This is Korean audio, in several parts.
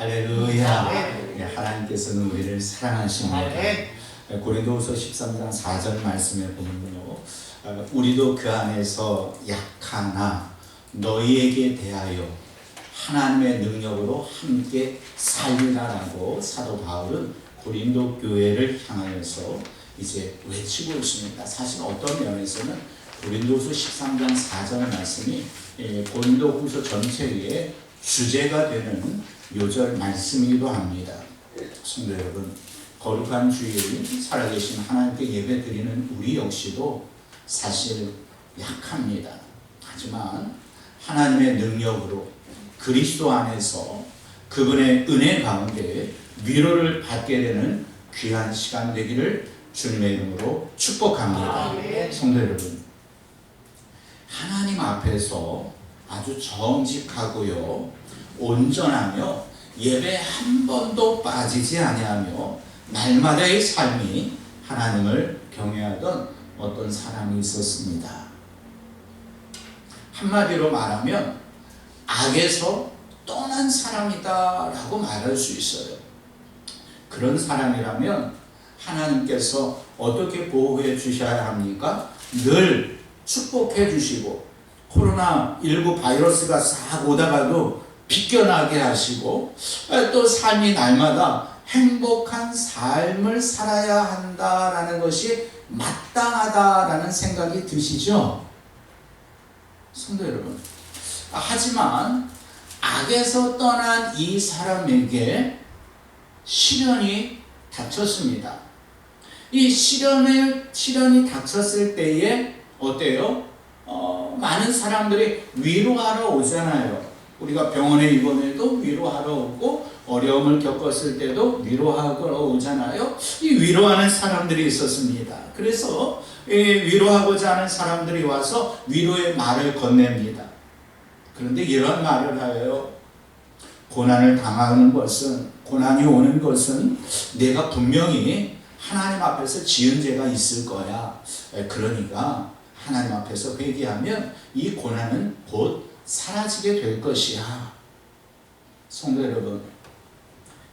할렐루야. 네, 하나님께서는 우리를 사랑하십니다. 아멘. 고린도후서 13장 4절 말씀에 보면요. 어, 우리도 그 안에서 약하나 너희에게 대하여 하나님의 능력으로 함께 살리라라고 사도 바울은 고린도 교회를 향하여서 이제 외치고 있습니다. 사실 어떤 면에서는 고린도후서 13장 4절 말씀이 예, 고린도후서 전체의 주제가 되는 요절 말씀이기도 합니다. 성도 여러분, 거룩한 주일 살아계신 하나님께 예배드리는 우리 역시도 사실 약합니다. 하지만 하나님의 능력으로 그리스도 안에서 그분의 은혜 가운데 위로를 받게 되는 귀한 시간 되기를 주님의 이름으로 축복합니다. 아멘. 성도 여러분, 하나님 앞에서 아주 정직하고요, 온전하며 예배 한 번도 빠지지 아니하며 날마다의 삶이 하나님을 경외하던 어떤 사람이 있었습니다. 한마디로 말하면 악에서 떠난 사람이다라고 말할 수 있어요. 그런 사람이라면 하나님께서 어떻게 보호해 주셔야 합니까? 늘 축복해 주시고 코로나19 바이러스가 싹 오다가도 비껴나게 하시고 또 삶이 날마다 행복한 삶을 살아야 한다라는 것이 마땅하다라는 생각이 드시죠? 성도 여러분. 아, 하지만 악에서 떠난 이 사람에게 시련이 닥쳤습니다. 이 시련을 시련이 닥쳤을 때에 어때요? 어, 많은 사람들이 위로하러 오잖아요. 우리가 병원에 입원해도 위로하러 오고 어려움을 겪었을 때도 위로하러 오잖아요. 이 위로하는 사람들이 있었습니다. 그래서 이 위로하고자 하는 사람들이 와서 위로의 말을 건넵니다. 그런데 이런 말을 하여요. 고난을 당하는 것은 고난이 오는 것은 내가 분명히 하나님 앞에서 지은 죄가 있을 거야. 그러니까 하나님 앞에서 회개하면 이 고난은 곧 사라지게 될 것이야. 성도 여러분,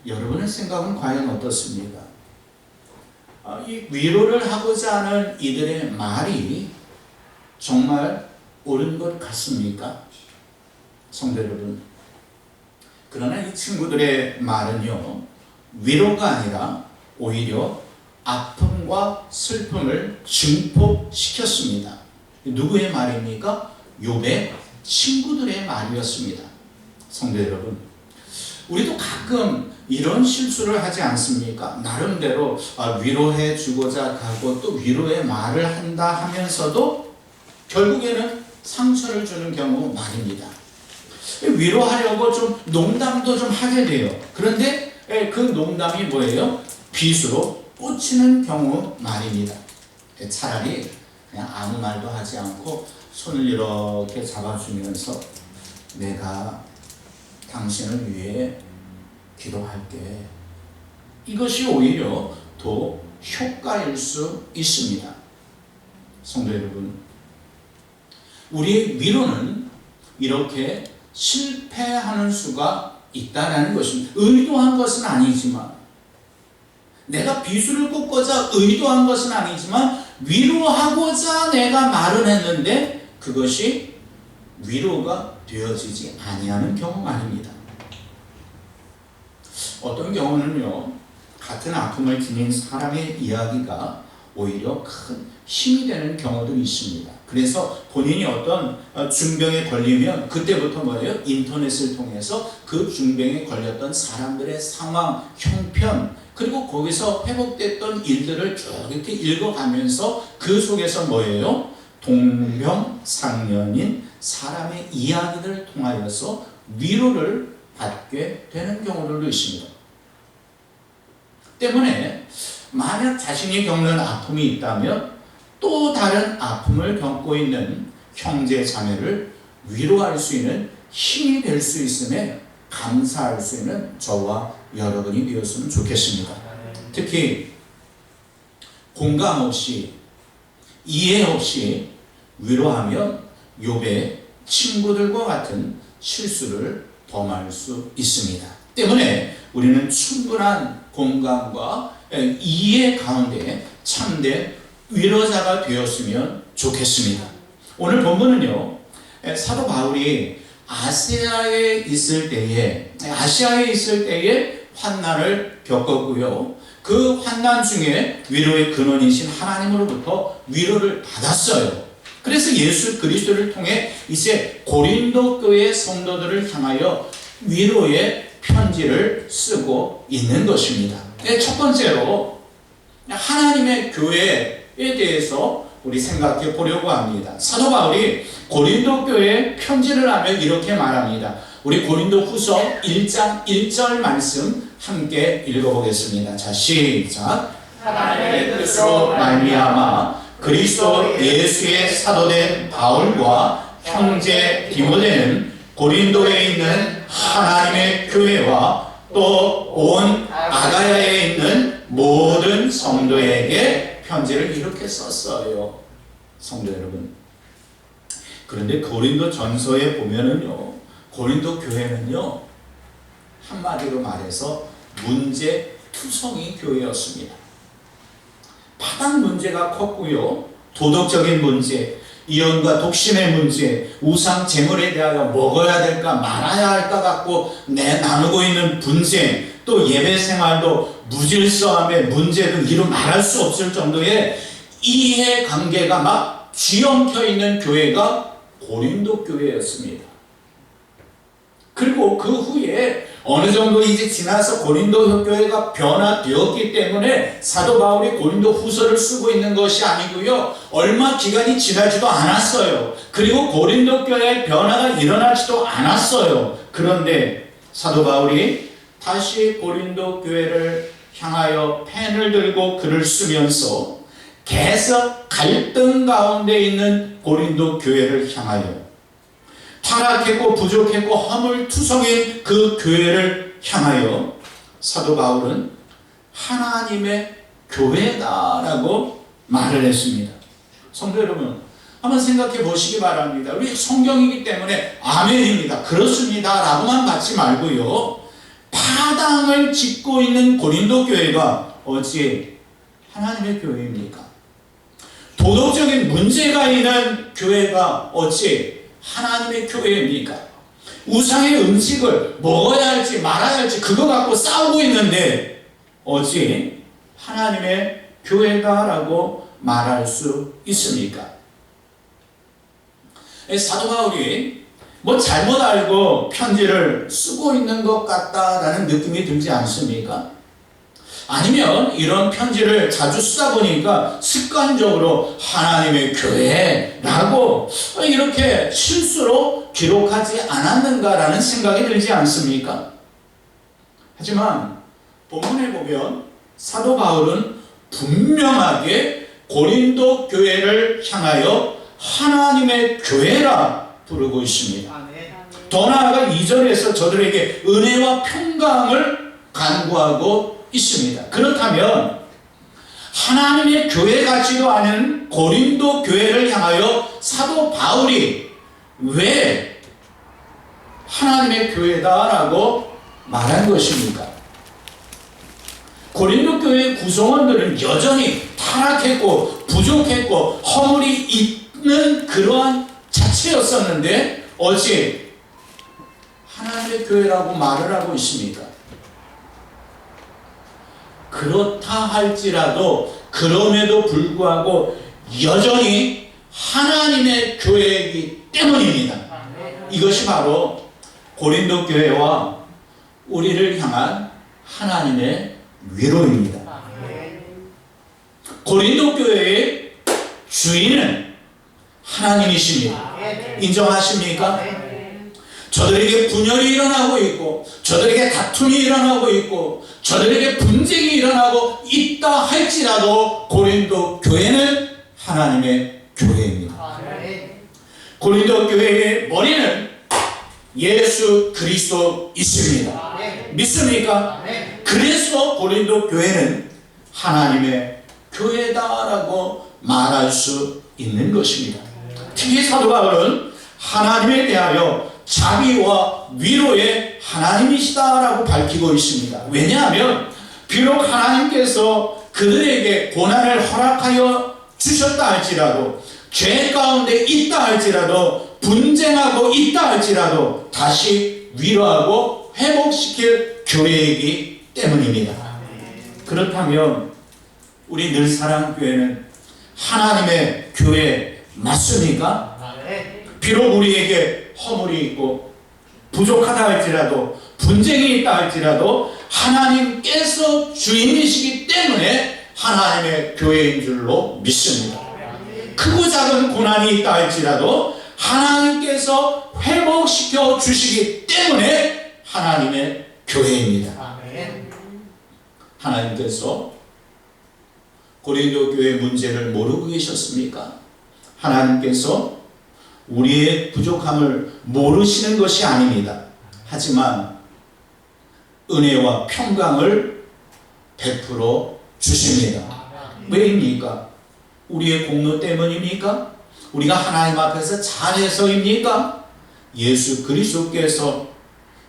여러분의 생각은 과연 어떻습니까? 아, 이 위로를 하고자 하는 이들의 말이 정말 옳은 것 같습니까? 성도 여러분, 그러나 이 친구들의 말은요, 위로가 아니라 오히려 아픔 과 슬픔을 증폭시켰습니다. 누구의 말입니까? 욥의 친구들의 말이었습니다. 성도 여러분, 우리도 가끔 이런 실수를 하지 않습니까? 나름대로 아, 위로해 주고자 하고 또 위로의 말을 한다 하면서도 결국에는 상처를 주는 경우 말입니다. 위로하려고 좀 농담도 좀 하게 돼요. 그런데 예, 그 농담이 뭐예요? 빗으로 꽂히는 경우 말입니다. 예, 차라리 그냥 아무 말도 하지 않고 손을 이렇게 잡아주면서 내가 당신을 위해 기도할게. 이것이 오히려 더 효과일 수 있습니다. 성도 여러분, 우리의 위로는 이렇게 실패하는 수가 있다는 것입니다. 의도한 것은 아니지만, 내가 비수를 꽂고자 의도한 것은 아니지만, 위로하고자 내가 말을 했는데, 그것이 위로가 되어지지 아니하는 경우 말입니다. 어떤 경우는요, 같은 아픔을 지닌 사람의 이야기가 오히려 큰 힘이 되는 경우도 있습니다. 그래서 본인이 어떤 어, 중병에 걸리면 그때부터 뭐예요? 인터넷을 통해서 그 중병에 걸렸던 사람들의 상황, 형편, 그리고 거기서 회복됐던 일들을 쭉 이렇게 읽어가면서 그 속에서 뭐예요? 동병상련인 사람의 이야기를 통하여서 위로를 받게 되는 경우들도 있습니다. 때문에 만약 자신이 겪는 아픔이 있다면 또 다른 아픔을 겪고 있는 형제 자매를 위로할 수 있는 힘이 될 수 있음에 감사할 수 있는 저와 여러분이 되었으면 좋겠습니다. 특히 공감 없이 이해 없이 위로하면 욥의 친구들과 같은 실수를 범할 수 있습니다. 때문에 우리는 충분한 공감과 이해 가운데 참된 위로자가 되었으면 좋겠습니다. 오늘 본문은요, 사도 바울이 아시아에 있을 때에, 아시아에 있을 때에 환난을 겪었고요. 그 환난 중에 위로의 근원이신 하나님으로부터 위로를 받았어요. 그래서 예수 그리스도를 통해 이제 고린도 교회 성도들을 향하여 위로의 편지를 쓰고 있는 것입니다. 네, 첫 번째로 하나님의 교회에 대해서 우리 생각해 보려고 합니다. 사도 바울이 고린도 교회에 편지를 하며 이렇게 말합니다. 우리 고린도 후서 1장 1절 말씀 함께 읽어보겠습니다. 자, 시작. 하나님의 뜻으로 말미암아 그리스도 예수의 사도된 바울과 형제 디모데는 고린도에 있는 하나님의 교회와 또 온 아가야에 있는 모든 성도에게 편지를 이렇게 썼어요. 성도 여러분. 그런데 고린도 전서에 보면은요, 고린도 교회는요, 한마디로 말해서 문제 투성이 교회였습니다. 바닥 문제가 컸고요. 도덕적인 문제, 이혼과 독신의 문제, 우상 재물에 대하여 먹어야 될까 말아야 할까 갖고 내 나누고 있는 분쟁, 또 예배 생활도 무질서함의 문제도 이루 말할 수 없을 정도의 이해 관계가 막 쥐엄켜 있는 교회가 고린도 교회였습니다. 그리고 그 후에 어느 정도 이제 지나서 고린도 교회가 변화되었기 때문에 사도 바울이 고린도 후서를 쓰고 있는 것이 아니고요. 얼마 기간이 지나지도 않았어요. 그리고 고린도 교회의 변화가 일어나지도 않았어요. 그런데 사도 바울이 다시 고린도 교회를 향하여 펜을 들고 글을 쓰면서 계속 갈등 가운데 있는 고린도 교회를 향하여 타락했고 부족했고 허물투성인 그 교회를 향하여 사도 바울은 하나님의 교회다라고 말을 했습니다. 성도 여러분, 한번 생각해 보시기 바랍니다. 우리 성경이기 때문에 아멘입니다. 그렇습니다. 라고만 받지 말고요. 파당을 짓고 있는 고린도 교회가 어찌 하나님의 교회입니까? 도덕적인 문제가 있는 교회가 어찌 하나님의 교회입니까? 우상의 음식을 먹어야 할지 말아야 할지 그거 갖고 싸우고 있는데 어찌 하나님의 교회다라고 말할 수 있습니까? 사도 바울이 뭐 잘못 알고 편지를 쓰고 있는 것 같다라는 느낌이 들지 않습니까? 아니면 이런 편지를 자주 쓰다 보니까 습관적으로 하나님의 교회라고 이렇게 실수로 기록하지 않았는가라는 생각이 들지 않습니까? 하지만 본문에 보면 사도 바울은 분명하게 고린도 교회를 향하여 하나님의 교회라 부르고 있습니다. 더 나아가 2절에서 저들에게 은혜와 평강을 간구하고 있습니다. 그렇다면 하나님의 교회 같지도 않은 고린도 교회를 향하여 사도 바울이 왜 하나님의 교회다라고 말한 것입니까? 고린도 교회 구성원들은 여전히 타락했고 부족했고 허물이 있는 그러한 자체였었는데 어찌 하나님의 교회라고 말을 하고 있습니까? 그렇다 할지라도 그럼에도 불구하고 여전히 하나님의 교회이기 때문입니다. 이것이 바로 고린도 교회와 우리를 향한 하나님의 위로입니다. 고린도 교회의 주인은 하나님이십니다. 인정하십니까? 저들에게 분열이 일어나고 있고, 저들에게 다툼이 일어나고 있고, 저들에게 분쟁이 일어나고 있다 할지라도 고린도 교회는 하나님의 교회입니다. 고린도 교회의 머리는 예수 그리스도 있습니다. 믿습니까? 그래서 고린도 교회는 하나님의 교회다라고 말할 수 있는 것입니다. 특히 사도 바울은 하나님에 대하여 자비와 위로의 하나님이시다라고 밝히고 있습니다. 왜냐하면 비록 하나님께서 그들에게 고난을 허락하여 주셨다 할지라도 죄 가운데 있다 할지라도 분쟁하고 있다 할지라도 다시 위로하고 회복시킬 교회이기 때문입니다. 그렇다면 우리 늘 사랑교회는 하나님의 교회 맞습니까? 비록 우리에게 허물이 있고 부족하다 할지라도 분쟁이 있다 할지라도 하나님께서 주인이시기 때문에 하나님의 교회인 줄로 믿습니다. 크고 작은 고난이 있다 할지라도 하나님께서 회복시켜 주시기 때문에 하나님의 교회입니다. 하나님께서 고린도 교회 문제를 모르고 계셨습니까? 하나님께서 우리의 부족함을 모르시는 것이 아닙니다. 하지만 은혜와 평강을 베풀어 주십니다. 왜입니까? 우리의 공로 때문입니까? 우리가 하나님 앞에서 잘해서입니까? 예수 그리스도께서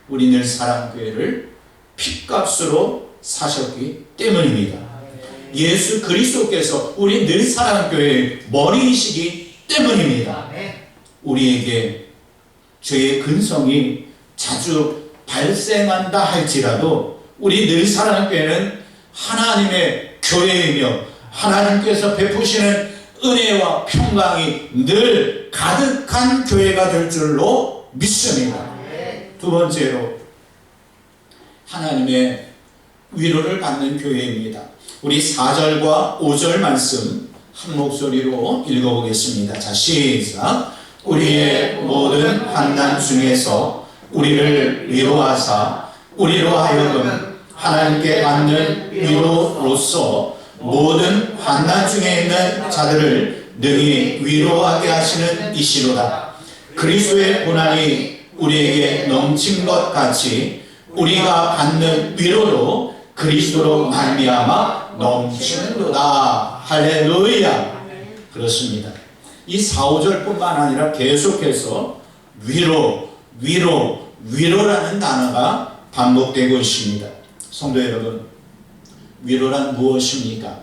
우리 늘 사랑교회를 핏값으로 사셨기 때문입니다. 예수 그리스도께서 우리 늘 사랑교회의 머리이시기 때문입니다. 우리에게 죄의 근성이 자주 발생한다 할지라도 우리 늘 사랑교회는 하나님의 교회이며 하나님께서 베푸시는 은혜와 평강이 늘 가득한 교회가 될 줄로 믿습니다. 두 번째로 하나님의 위로를 받는 교회입니다. 우리 4절과 5절 말씀 한 목소리로 읽어보겠습니다. 자, 시작. 우리의 모든 환난 중에서 우리를 위로하사 우리로 하여금 하나님께 받는 위로로서 모든 환난 중에 있는 자들을 능히 위로하게 하시는 이시로다. 그리스도의 고난이 우리에게 넘친 것 같이 우리가 받는 위로로 그리스도로 말미암아 넘치는도다. 할렐루야. 그렇습니다. 이 4, 5절뿐만 아니라 계속해서 위로, 위로, 위로라는 단어가 반복되고 있습니다. 성도 여러분, 위로란 무엇입니까?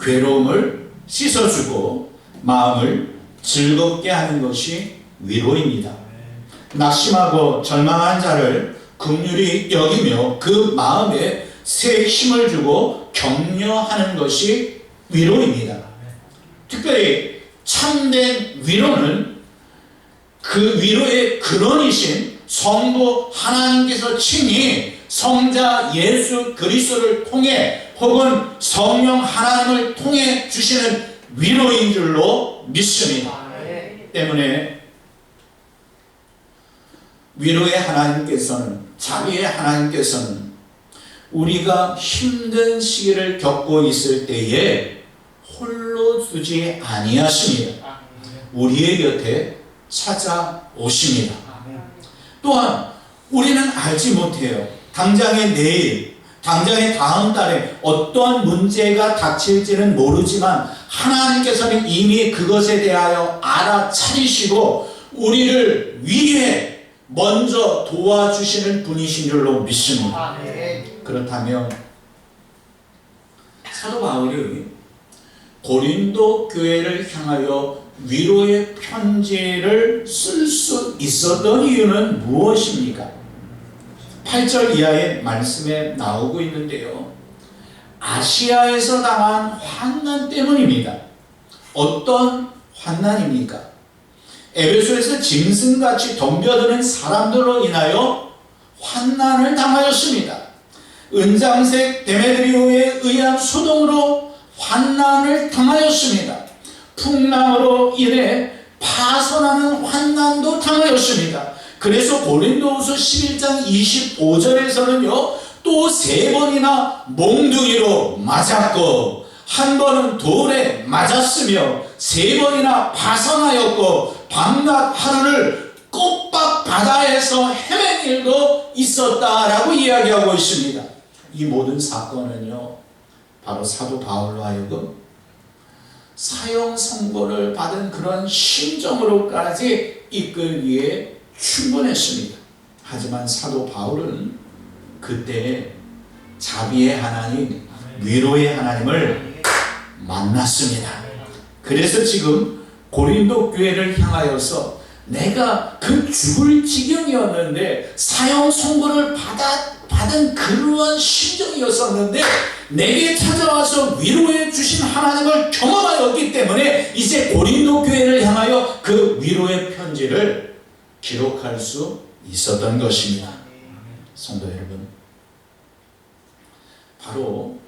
괴로움을 씻어주고 마음을 즐겁게 하는 것이 위로입니다. 낙심하고 절망한 자를 긍휼히 여기며 그 마음에 새 힘을 주고 격려하는 것이 위로입니다. 특별히 참된 위로는 그 위로의 근원이신 성부 하나님께서 친히 성자 예수 그리스도를 통해 혹은 성령 하나님을 통해 주시는 위로인 줄로 믿습니다. 때문에 위로의 하나님께서는 자비의 하나님께서는 우리가 힘든 시기를 겪고 있을 때에 홀로 두지 아니하십니다. 우리의 곁에 찾아오십니다. 또한 우리는 알지 못해요. 당장의 내일, 당장의 다음 달에 어떠한 문제가 닥칠지는 모르지만 하나님께서는 이미 그것에 대하여 알아차리시고 우리를 위해 먼저 도와주시는 분이신 줄로 믿습니다. 그렇다면 사도 바울이 고린도 교회를 향하여 위로의 편지를 쓸 수 있었던 이유는 무엇입니까? 8절 이하의 말씀에 나오고 있는데요. 아시아에서 당한 환난 때문입니다. 어떤 환난입니까? 에베소에서 짐승같이 덤벼드는 사람들로 인하여 환난을 당하였습니다. 은장색 데메드리오에 의한 소동으로 환난을 당하였습니다. 풍랑으로 인해 파손하는 환난도 당하였습니다. 그래서 고린도후서 11장 25절에서는요. 또 세 번이나 몽둥이로 맞았고 한 번은 돌에 맞았으며 세 번이나 파손하였고 밤낮 하루를 꽃밭 바다에서 헤맨 일도 있었다라고 이야기하고 있습니다. 이 모든 사건은요. 바로 사도 바울로 하여금 사형 선고를 받은 그런 심정으로까지 이끌기에 충분했습니다. 하지만 사도 바울은 그때 자비의 하나님, 위로의 하나님을 만났습니다. 그래서 지금 고린도 교회를 향하여서 내가 그 죽을 지경이었는데 사형 선고를 받아 받은 그러한 심정이었었는데 내게 찾아와서 위로해 주신 하나님을 경험하였기 때문에 이제 고린도 교회를 향하여 그 위로의 편지를 기록할 수 있었던 것입니다. 성도 여러분, 바로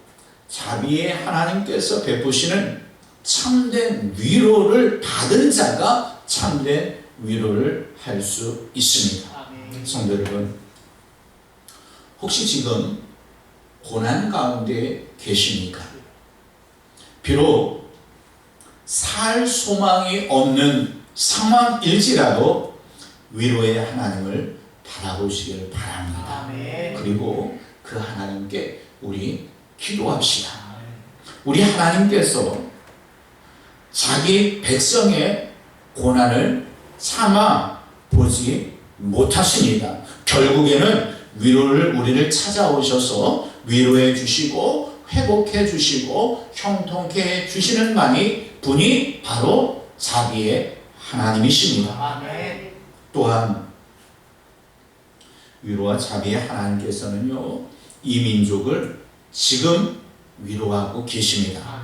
자비의 하나님께서 베푸시는 참된 위로를 받은 자가 참된 위로를 할 수 있습니다. 성도 여러분, 혹시 지금 고난 가운데 계십니까? 비록 살 소망이 없는 상황일지라도 위로의 하나님을 바라보시길 바랍니다. 그리고 그 하나님께 우리 기도합시다. 우리 하나님께서 자기 백성의 고난을 참아 보지 못하십니다. 결국에는 위로를 우리를 찾아오셔서 위로해 주시고 회복해 주시고 형통케 해 주시는 만이 분이 바로 자비의 하나님이십니다. 또한 위로와 자비의 하나님께서는요 이 민족을 지금 위로하고 계십니다.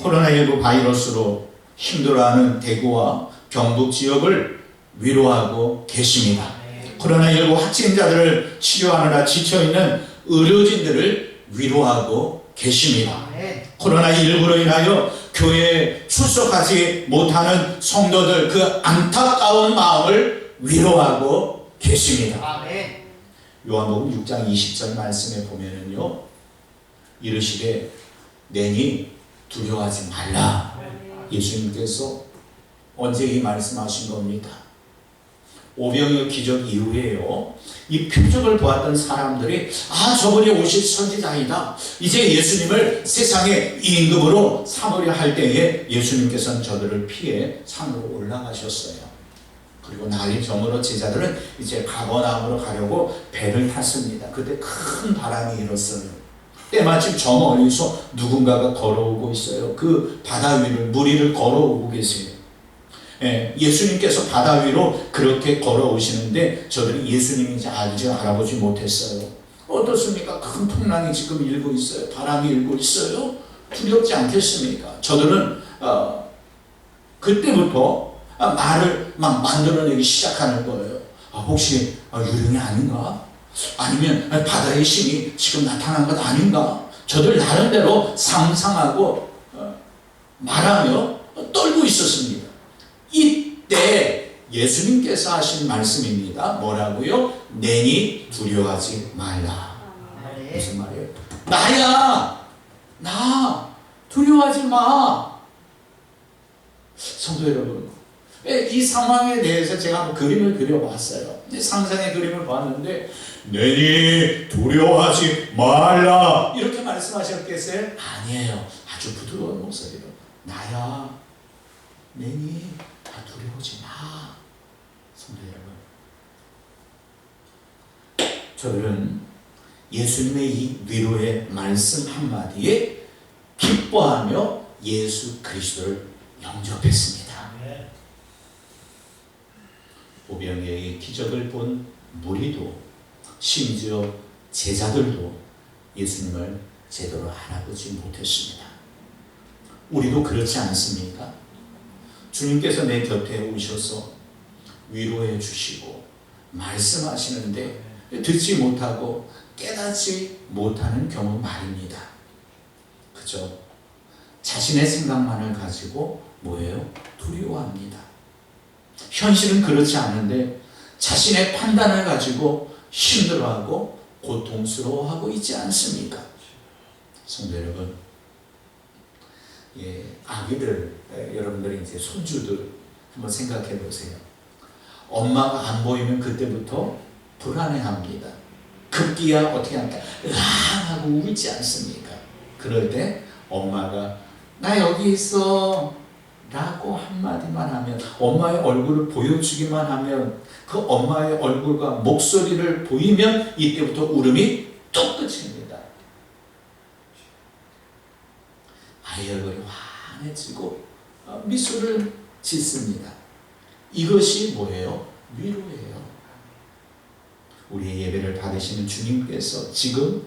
코로나19 바이러스로 힘들어하는 대구와 경북 지역을 위로하고 계십니다. 코로나19 확진자들을 치료하느라 지쳐있는 의료진들을 위로하고 계십니다. 코로나19로 인하여 교회에 출석하지 못하는 성도들 그 안타까운 마음을 위로하고 계십니다. 요한복음 6장 20절 말씀에 보면은요 이르시되 내니 두려워하지 말라 예수님께서 언제 이 말씀하신 겁니까? 오병이어 기적 이후에요. 이 표적을 보았던 사람들이 아 저분이 오실 선지자이다. 이제 예수님을 세상의 임금으로 삼으려 할 때에 예수님께서는 저들을 피해 산으로 올라가셨어요. 그리고 날이 저물어 제자들은 이제 가버나움으로 가려고 배를 탔습니다. 그때 큰 바람이 일었어요. 때마침 저 멀리서 누군가가 걸어오고 있어요. 그 바다 위를 물 위를 걸어오고 계세요. 예, 예수님께서 바다 위로 그렇게 걸어오시는데 저들이 예수님인지 알지 알아보지 못했어요. 어떻습니까? 큰 풍랑이 지금 일고 있어요. 바람이 일고 있어요. 두렵지 않겠습니까? 저들은 어, 그때부터 아, 말을 막 만들어내기 시작하는 거예요. 아, 혹시 아, 유령이 아닌가? 아니면 바다의 신이 지금 나타난 것 아닌가? 저들 나름대로 상상하고 어, 말하며 떨고 있었습니다. 이때 예수님께서 하신 말씀입니다. 뭐라고요? 내니 두려워하지 말라. 무슨 말이에요? 나야! 나! 두려워하지 마! 성도 여러분, 예, 이 상황에 대해서 제가 한번 그림을 그려봤어요. 상상의 그림을 봤는데, 내니 두려워하지 말라! 이렇게 말씀하셨겠어요? 아니에요. 아주 부드러운 목소리로. 나야, 내니 다 두려워하지 마. 성도 여러분. 저들은 예수님의 이 위로의 말씀 한마디에 기뻐하며 예수 그리스도를 영접했습니다. 오병이어의 기적을 본 무리도 심지어 제자들도 예수님을 제대로 알아보지 못했습니다. 우리도 그렇지 않습니까? 주님께서 내 곁에 오셔서 위로해 주시고 말씀하시는데 듣지 못하고 깨닫지 못하는 경우 말입니다. 그죠? 자신의 생각만을 가지고 뭐예요? 두려워합니다. 현실은 그렇지 않은데 자신의 판단을 가지고 힘들어하고 고통스러워하고 있지 않습니까? 성도 여러분, 예, 아기들 예, 여러분들이 이제 손주들 한번 생각해 보세요. 엄마가 안 보이면 그때부터 불안해합니다. 급기야 어떻게 합니까? 으앙 하고 울지 않습니까? 그럴 때 엄마가 나 여기 있어 라고 한마디만 하면 엄마의 얼굴을 보여주기만 하면 그 엄마의 얼굴과 목소리를 보이면 이때부터 울음이 뚝 끝입니다. 아이 얼굴이 환해지고 어, 미소를 짓습니다. 이것이 뭐예요? 위로예요. 우리의 예배를 받으시는 주님께서 지금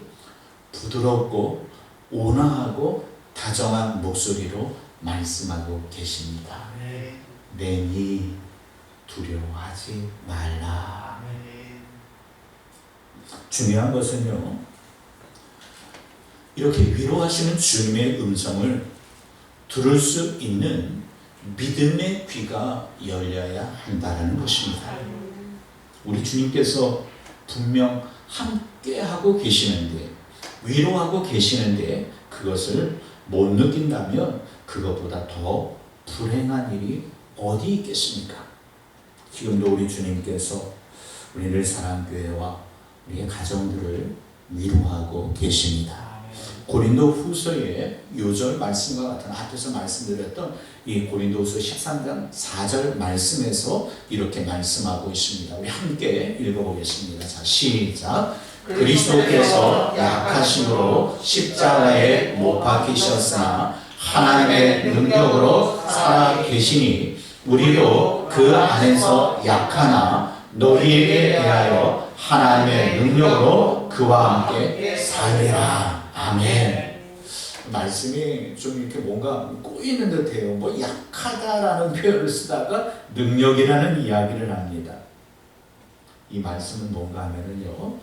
부드럽고 온화하고 다정한 목소리로 말씀하고 계십니다. 내니 두려워하지 말라. 중요한 것은요, 이렇게 위로하시는 주님의 음성을 들을 수 있는 믿음의 귀가 열려야 한다는 것입니다. 우리 주님께서 분명 함께 하고 계시는데, 위로하고 계시는데, 그것을 못 느낀다면 그것보다 더 불행한 일이 어디 있겠습니까? 지금도 우리 주님께서 우리를 사랑교회와 우리의 가정들을 위로하고 계십니다. 고린도 후서의 요절 말씀과 같은 앞에서 말씀드렸던 이 고린도 후서 13장 4절 말씀에서 이렇게 말씀하고 있습니다. 우리 함께 읽어보겠습니다. 자, 시작. 그리스도께서 약하심으로 십자가에 못 박히셨으나 하나님의 능력으로 살아 계시니 우리도 그 안에서 약하나 너희에게 대하여 하나님의 능력으로 그와 함께 살리라. 아멘. 말씀이 좀 이렇게 뭔가 꼬이는 듯해요. 뭐 약하다라는 표현을 쓰다가 능력이라는 이야기를 합니다. 이 말씀은 뭔가 하면은요.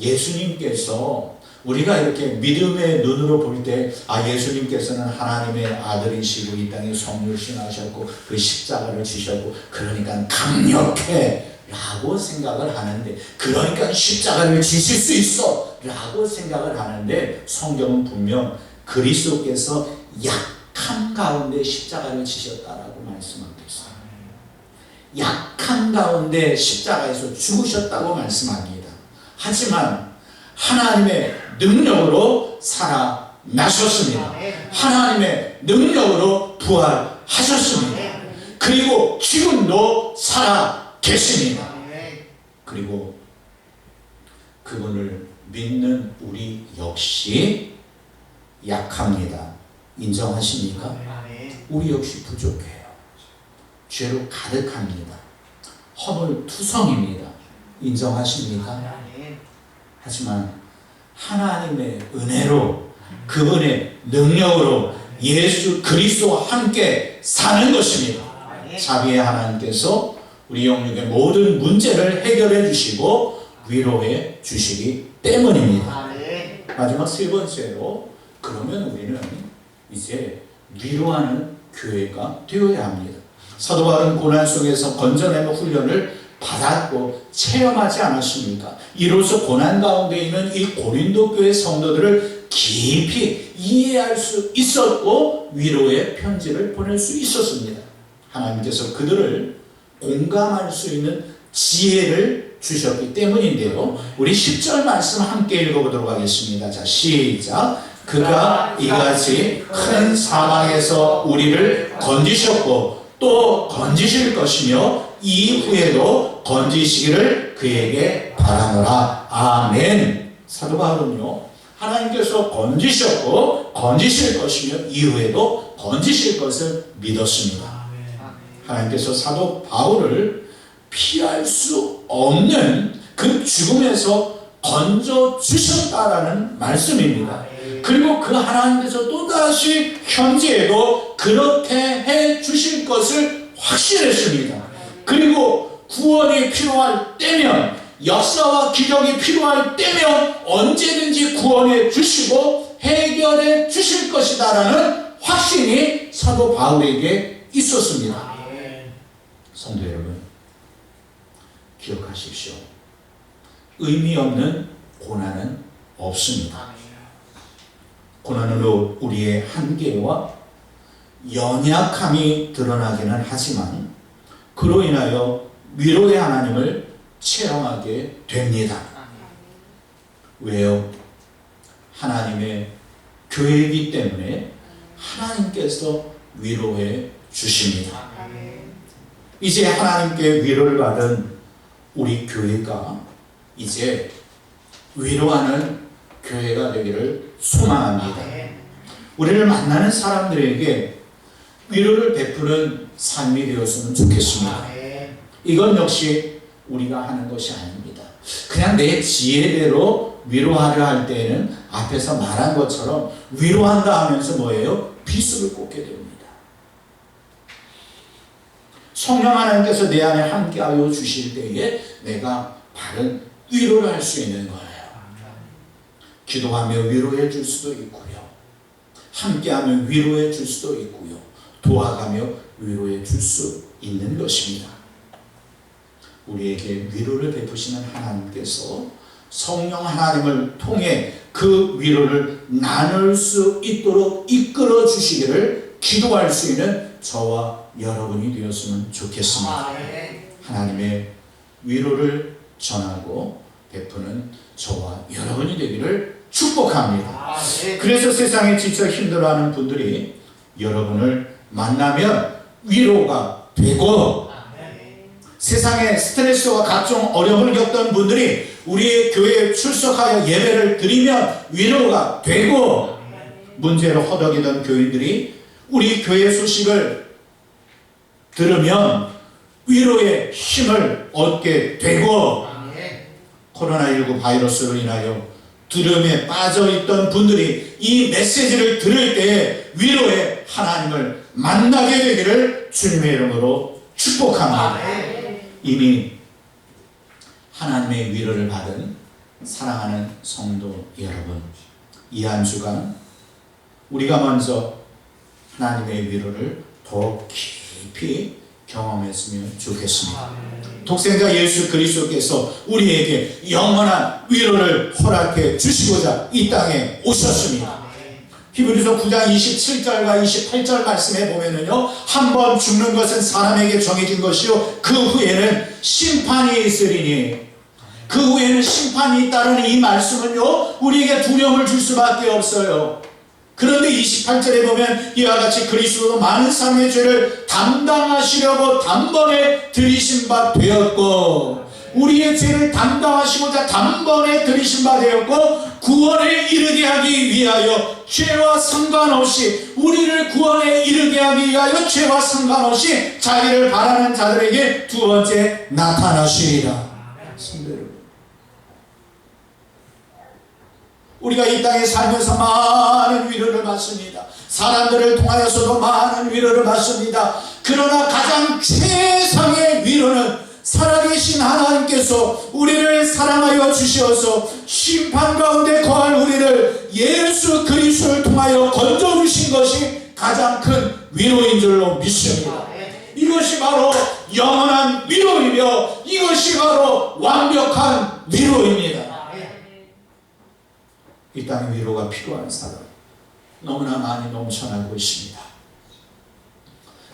예수님께서 우리가 이렇게 믿음의 눈으로 볼 때, 아, 예수님께서는 하나님의 아들이시고 이 땅에 성육신 하셨고 그 십자가를 지셨고, 그러니까 강력해. 라고 생각을 하는데, 그러니까 십자가를 지실 수 있어. 라고 생각을 하는데, 성경은 분명 그리스도께서 약한 가운데 십자가를 지셨다라고 말씀하고 있어요. 약한 가운데 십자가에서 죽으셨다고 말씀합니다. 하지만 하나님의 능력으로 살아나셨습니다. 하나님의 능력으로 부활하셨습니다. 그리고 지금도 살아 계십니다. 그리고 그분을 믿는 우리 역시 약합니다. 인정하십니까? 우리 역시 부족해요. 죄로 가득합니다. 허물투성입니다. 인정하십니까? 하지만 하나님의 은혜로 그분의 능력으로 예수 그리스도와 함께 사는 것입니다. 자비의 하나님께서 우리 영육의 모든 문제를 해결해 주시고 위로해 주시기 때문입니다. 마지막 세 번째로 그러면 우리는 이제 위로하는 교회가 되어야 합니다. 사도 바울은 고난 속에서 건져내는 훈련을 받았고 체험하지 않았습니까? 이로써 고난 가운데 있는 이 고린도 교회 성도들을 깊이 이해할 수 있었고 위로의 편지를 보낼 수 있었습니다. 하나님께서 그들을 공감할 수 있는 지혜를 주셨기 때문인데요. 우리 10절 말씀 함께 읽어보도록 하겠습니다. 자, 시작. 그가 이같이 큰 사망에서 우리를 건지셨고 또 건지실 것이며 이후에도 건지시기를 그에게 바라노라. 아멘. 사도 바울은요. 하나님께서 건지셨고 건지실 것이며 이후에도 건지실 것을 믿었습니다. 하나님께서 사도 바울을 피할 수 없는 그 죽음에서 건져 주셨다라는 말씀입니다. 그리고 그 하나님께서 또다시 현재에도 그렇게 해 주실 것을 확신했습니다. 그리고 구원이 필요할 때면 역사와 기적이 필요할 때면 언제든지 구원해 주시고 해결해 주실 것이다라는 확신이 사도 바울에게 있었습니다. 성도 여러분, 기억하십시오. 의미 없는 고난은 없습니다. 고난으로 우리의 한계와 연약함이 드러나기는 하지만 그로 인하여 위로의 하나님을 체험하게 됩니다. 왜요? 하나님의 교회이기 때문에 하나님께서 위로해 주십니다. 이제 하나님께 위로를 받은 우리 교회가 이제 위로하는 교회가 되기를 소망합니다. 우리를 만나는 사람들에게 위로를 베푸는 삶이 되었으면 좋겠습니다. 이건 역시 우리가 하는 것이 아닙니다. 그냥 내 지혜대로 위로하려 할 때에는 앞에서 말한 것처럼 위로한다 하면서 뭐예요? 비수를 꽂게 됩니다. 성령 하나님께서 내 안에 함께하여 주실 때에 내가 바른 위로를 할 수 있는 거예요. 기도하며 위로해 줄 수도 있고요. 함께하며 위로해 줄 수도 있고요. 도와가며 위로해 줄 수 있는 것입니다. 우리에게 위로를 베푸시는 하나님께서 성령 하나님을 통해 그 위로를 나눌 수 있도록 이끌어 주시기를 기도할 수 있는 저와 여러분이 되었으면 좋겠습니다. 하나님의 위로를 전하고 베푸는 저와 여러분이 되기를 축복합니다. 그래서 세상에 지쳐 힘들어하는 분들이 여러분을 만나면 위로가 되고 세상에 스트레스와 각종 어려움을 겪던 분들이 우리의 교회에 출석하여 예배를 드리면 위로가 되고 문제로 허덕이던 교인들이 우리 교회 소식을 들으면 위로의 힘을 얻게 되고 코로나19 바이러스로 인하여 두려움에 빠져 있던 분들이 이 메시지를 들을 때 위로의 하나님을 만나게 되기를 주님의 이름으로 축복합니다. 이미 하나님의 위로를 받은 사랑하는 성도 여러분, 이 한 주간 우리가 먼저 하나님의 위로를 더 깊이 경험했으면 좋겠습니다. 독생자 예수 그리스도께서 우리에게 영원한 위로를 허락해 주시고자 이 땅에 오셨습니다. 히브리서 9장 27절과 28절 말씀에 보면은요, 한 번 죽는 것은 사람에게 정해진 것이요, 그 후에는 심판이 있으리니, 그 후에는 심판이 있다는 이 말씀은요, 우리에게 두려움을 줄 수밖에 없어요. 그런데 28절에 보면 이와 같이 그리스도도 많은 사람의 죄를 담당하시려고 단번에 들이신 바 되었고 우리의 죄를 담당하시고자 단번에 들이신 바 되었고 구원에 이르게 하기 위하여 죄와 상관없이 우리를 구원에 이르게 하기 위하여 죄와 상관없이 자기를 바라는 자들에게 두 번째 나타나시리라. 성도 여러분. 우리가 이 땅에 살면서 많은 위로를 받습니다. 사람들을 통하여서도 많은 위로를 받습니다. 그러나 가장 최상의 위로는 살아계신 하나님께서 우리를 사랑하여 주시어서 심판 가운데 거할 우리를 예수 그리스도를 통하여 건져 주신 것이 가장 큰 위로인 줄로 믿습니다. 이것이 바로 영원한 위로이며 이것이 바로 완벽한 위로입니다. 이 땅에 위로가 필요한 사람 너무나 많이 넘쳐나고 있습니다.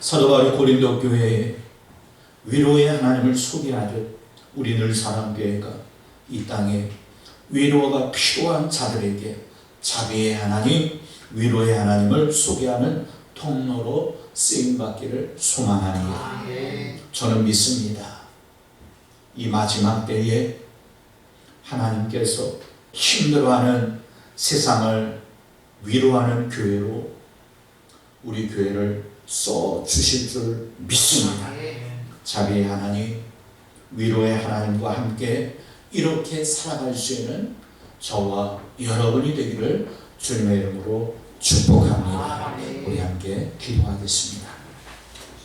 사도 바울 고린도 교회에 위로의 하나님을 소개하듯 우리 늘 사람교회가 이 땅에 위로가 필요한 자들에게 자비의 하나님, 위로의 하나님을 소개하는 통로로 쓰임 받기를 소망합니다. 저는 믿습니다. 이 마지막 때에 하나님께서 힘들어하는 세상을 위로하는 교회로 우리 교회를 써 주실 줄 믿습니다. 자비의 하나님, 위로의 하나님과 함께 이렇게 살아갈 수 있는 저와 여러분이 되기를 주님의 이름으로 축복합니다. 우리 함께 기도하겠습니다.